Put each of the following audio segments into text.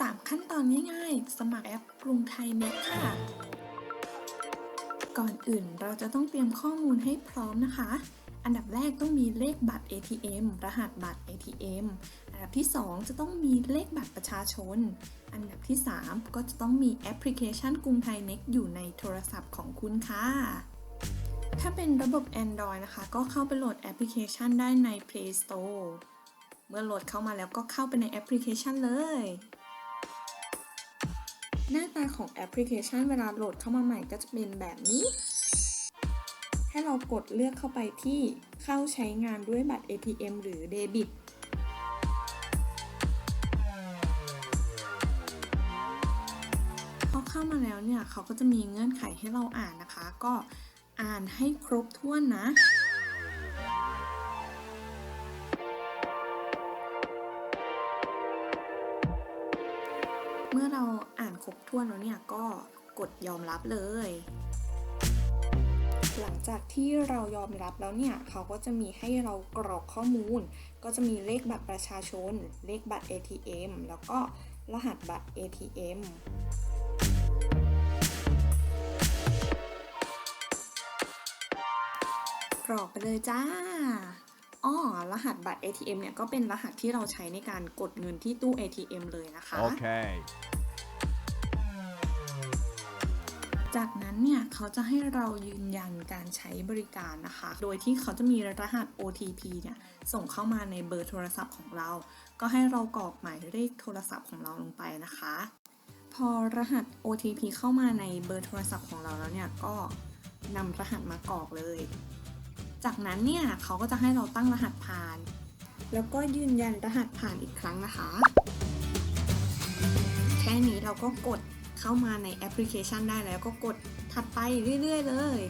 3 ขั้นตอนง่ายๆ สมัครแอปกรุงไทยเน็ตค่ะ ก่อนอื่นเราจะต้องเตรียมข้อมูลให้พร้อมนะคะ อันดับแรกต้องมีเลขบัตร ATM รหัสบัตร ATM อันดับที่ 2 จะต้องมีเลขบัตรประชาชน อันดับที่ 3 ก็จะต้องมีแอปพลิเคชันกรุงไทยเน็ตอยู่ในโทรศัพท์ของคุณค่ะถ้าเป็นระบบ Android นะคะ ก็เข้าไปโหลดแอปพลิเคชันได้ใน Play Store เมื่อโหลดเข้ามาแล้วก็เข้าไปในแอปพลิเคชันเลย หน้าตาของแอปพลิเคชันเวลาโหลดเข้ามาใหม่ก็จะเป็นแบบนี้ ให้เรากดเลือกเข้าไปที่เข้าใช้งานด้วยบัตร ATM หรือเดบิตพอเข้ามาแล้วเนี่ยเขาก็จะมีเงื่อนไขให้เราอ่านนะคะ ก็อ่านให้ครบถ้วนนะ เมื่อเราอ่านครบถ้วนแล้วเนี่ยก็กดยอมรับเลย หลังจากที่เรายอมรับแล้วเนี่ยเขาก็จะมีให้เรากรอกข้อมูล ก็จะมีเลขบัตรประชาชน เลขบัตร ATM แล้วก็รหัสบัตร ATM กรอกไปเลยจ้า อ้อรหัสบัตร ATM เนี่ยก็เป็นรหัสที่เราใช้ในการกดเงินที่ตู้ ATM เลยนะคะ Okay. จากนั้นเนี่ยเขาจะให้เรายืนยันการใช้บริการนะคะ โดยที่เขาจะมีรหัส OTP เนี่ยส่งเข้ามาในเบอร์โทรศัพท์ของเรา ก็ให้เรากรอกหมายเลขโทรศัพท์ของเราลงไปนะคะ พอรหัส OTP เข้ามาในเบอร์โทรศัพท์ของเราแล้วเนี่ยก็นำรหัสมากรอกเลย จากนั้นเนี่ยเขาก็จะให้เราตั้งรหัสผ่าน แล้วก็ยืนยันรหัสผ่านอีกครั้งนะคะ แค่นี้เราก็กดเข้ามาในแอปพลิเคชันได้แล้วก็กดถัดไปเรื่อย ๆ เลย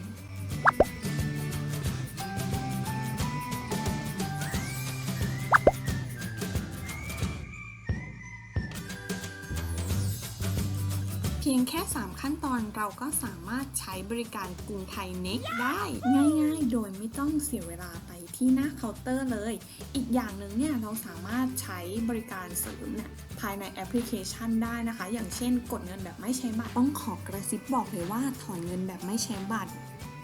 เพียงแค่ 3 ขั้นตอนเราก็สามารถใช้บริการกรุงไทยเน็กได้ ง่ายๆ โดยไม่ต้องเสียเวลาไปที่หน้าเคาน์เตอร์เลย อีกอย่างหนึ่งเนี่ยเราสามารถใช้บริการเสริมเนี่ยภายในแอปพลิเคชันได้นะคะ อย่างเช่น กดเงินแบบไม่ใช้บัตรต้องขอกระซิบบอกเลยว่าถอนเงินแบบไม่ใช้บัตร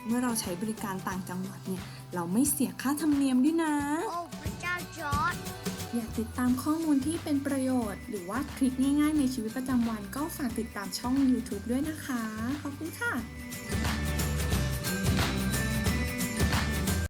เมื่อเราใช้บริการต่างจังหวัดเนี่ยเราไม่เสียค่าธรรมเนียมด้วยนะ โอ้พระเจ้าจอร์ด อยากติดตามข้อมูลที่เป็นประโยชน์ หรือว่าทริคง่ายๆ ในชีวิตประจำวันก็ฝากติดตามช่อง YouTube ด้วยนะคะขอบคุณค่ะ